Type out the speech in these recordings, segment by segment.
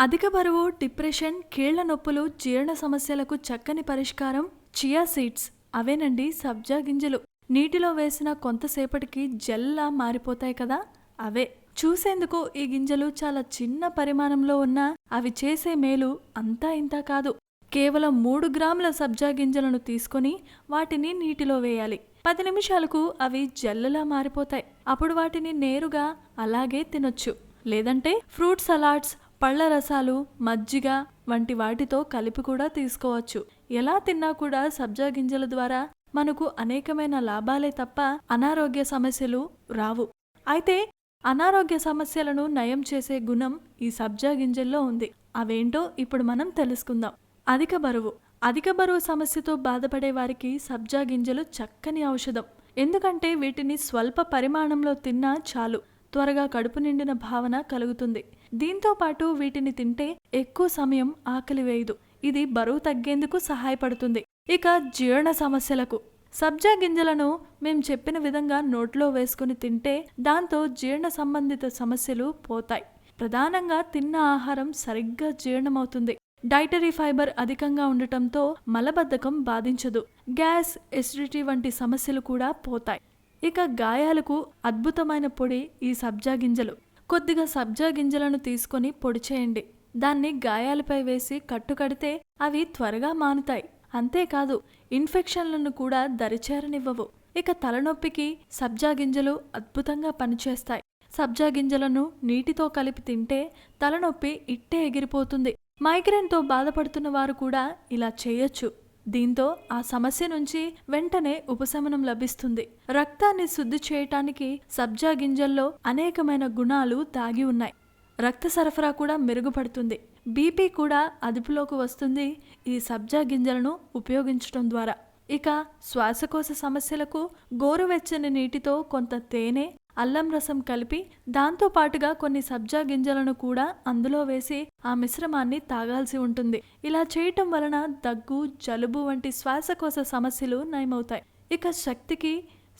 అధిక బరువు డిప్రెషన్ కీళ్ళ నొప్పులు జీర్ణ సమస్యలకు చక్కని పరిష్కారం చియా సీడ్స్. అవేనండి సబ్జా గింజలు. నీటిలో వేసిన కొంతసేపటికి జెల్లా మారిపోతాయి కదా అవే. చూసేందుకు ఈ గింజలు చాలా చిన్న పరిమాణంలో ఉన్నా అవి చేసే మేలు అంతా ఇంతా కాదు. కేవలం మూడు గ్రాముల సబ్జా గింజలను తీసుకొని వాటిని నీటిలో వేయాలి. పది నిమిషాలకు అవి జల్లలా మారిపోతాయి. అప్పుడు వాటిని నేరుగా అలాగే తినొచ్చు. లేదంటే ఫ్రూట్ సలాడ్స్ పళ్ళ రసాలు మజ్జిగ వంటి వాటితో కలిపి కూడా తీసుకోవచ్చు. ఎలా తిన్నా కూడా సబ్జా గింజల ద్వారా మనకు అనేకమైన లాభాలే తప్ప అనారోగ్య సమస్యలు రావు. అయితే అనారోగ్య సమస్యలను నయం చేసే గుణం ఈ సబ్జా గింజల్లో ఉంది. అవేంటో ఇప్పుడు మనం తెలుసుకుందాం. అధిక బరువు. అధిక బరువు సమస్యతో బాధపడే వారికి సబ్జా గింజలు చక్కని ఔషధం. ఎందుకంటే వీటిని స్వల్ప పరిమాణంలో తిన్నా చాలు. త్వరగా కడుపు నిండిన భావన కలుగుతుంది. దీంతో పాటు వీటిని తింటే ఎక్కువ సమయం ఆకలి వేయదు. ఇది బరువు తగ్గేందుకు సహాయపడుతుంది. ఇక జీర్ణ సమస్యలకు. సబ్జా గింజలను మేం చెప్పిన విధంగా నోట్లో వేసుకుని తింటే దాంతో జీర్ణ సంబంధిత సమస్యలు పోతాయి. ప్రధానంగా తిన్న ఆహారం సరిగ్గా జీర్ణమవుతుంది. డైటరీ ఫైబర్ అధికంగా ఉండటంతో మలబద్ధకం బాధించదు. గ్యాస్ ఎసిడిటీ వంటి సమస్యలు కూడా పోతాయి. ఇక గాయాలకు అద్భుతమైన పొడి ఈ సబ్జా గింజలు. కొద్దిగా సబ్జా గింజలను తీసుకొని పొడి చేయండి. దాన్ని గాయాలపై వేసి కట్టుకడితే అవి త్వరగా మానుతాయి. అంతేకాదు ఇన్ఫెక్షన్లను కూడా దరిచేరనివ్వవు. ఇక తలనొప్పికి సబ్జా గింజలు అద్భుతంగా పనిచేస్తాయి. సబ్జా గింజలను నీటితో కలిపి తింటే తలనొప్పి ఇట్టే ఎగిరిపోతుంది. మైగ్రేన్తో బాధపడుతున్న వారు కూడా ఇలా చేయొచ్చు. దీంతో ఆ సమస్య నుంచి వెంటనే ఉపశమనం లభిస్తుంది. రక్తాన్ని శుద్ధి చేయటానికి సబ్జా గింజల్లో అనేకమైన గుణాలు దాగి ఉన్నాయి. రక్త సరఫరా కూడా మెరుగుపడుతుంది. బీపీ కూడా అదుపులోకి వస్తుంది ఈ సబ్జా గింజలను ఉపయోగించడం ద్వారా. ఇక శ్వాసకోశ సమస్యలకు గోరువెచ్చని నీటితో కొంత తేనె అల్లం రసం కలిపి దాంతో పాటుగా కొన్ని సబ్జా గింజలను కూడా అందులో వేసి ఆ మిశ్రమాన్ని తాగాల్సి ఉంటుంది. ఇలా చేయటం వలన దగ్గు జలుబు వంటి శ్వాసకోశ సమస్యలు నయమవుతాయి. ఇక శక్తికి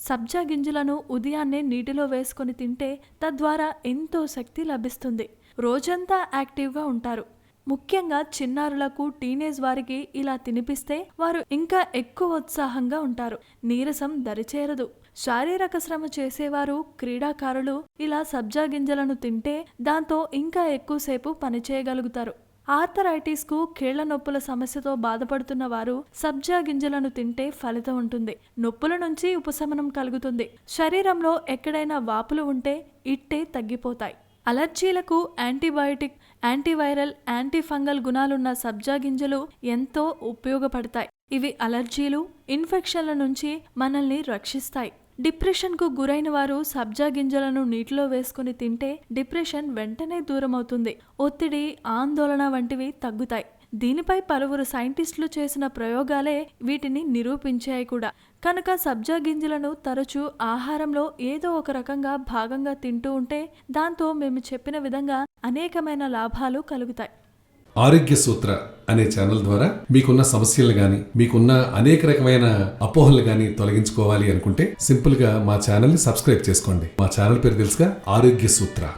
సబ్జా గింజలను ఉదయాన్నే నీటిలో వేసుకొని తింటే తద్వారా ఎంతో శక్తి లభిస్తుంది. రోజంతా యాక్టివ్గా ఉంటారు. ముఖ్యంగా చిన్నారులకు టీనేజ్ వారికి ఇలా తినిపిస్తే వారు ఇంకా ఎక్కువ ఉత్సాహంగా ఉంటారు. నీరసం దరిచేరదు. శారీరక శ్రమ చేసేవారు క్రీడాకారులు ఇలా సబ్జా గింజలను తింటే దాంతో ఇంకా ఎక్కువసేపు పనిచేయగలుగుతారు ఆర్థరైటిస్కు కీళ్ళ నొప్పుల సమస్యతో బాధపడుతున్న వారు సబ్జా గింజలను తింటే ఫలితం ఉంటుంది. నొప్పుల నుంచి ఉపశమనం కలుగుతుంది. శరీరంలో ఎక్కడైనా వాపులు ఉంటే ఇట్టే తగ్గిపోతాయి. అలర్జీలకు యాంటీబయోటిక్ యాంటీవైరల్ యాంటీఫంగల్ గుణాలున్న సబ్జా గింజలు ఎంతో ఉపయోగపడతాయి. ఇవి అలర్జీలు ఇన్ఫెక్షన్ల నుంచి మనల్ని రక్షిస్తాయి. డిప్రెషన్కు గురైన వారు సబ్జా గింజలను నీటిలో వేసుకుని తింటే డిప్రెషన్ వెంటనే దూరమవుతుంది. ఒత్తిడి ఆందోళన వంటివి తగ్గుతాయి. దీనిపై పలువురు సైంటిస్టులు చేసిన ప్రయోగాలే వీటిని నిరూపించాయి కూడా. కనుక సబ్జా గింజలను తరచూ ఆహారంలో ఏదో ఒక రకంగా భాగంగా తింటూ ఉంటే దాంతో మేము చెప్పిన విధంగా అనేకమైన లాభాలు కలుగుతాయి. ఆరోగ్య సూత్ర అనే ఛానల్ ద్వారా మీకున్న సమస్యలు గాని మీకున్న అనేక రకమైన అపోహలు గాని తొలగించుకోవాలి అనుకుంటే సింపుల్గా మా ఛానల్ని సబ్స్క్రైబ్ చేసుకోండి. మా ఛానల్ పేరు తెలుసుగా ఆరోగ్య సూత్ర.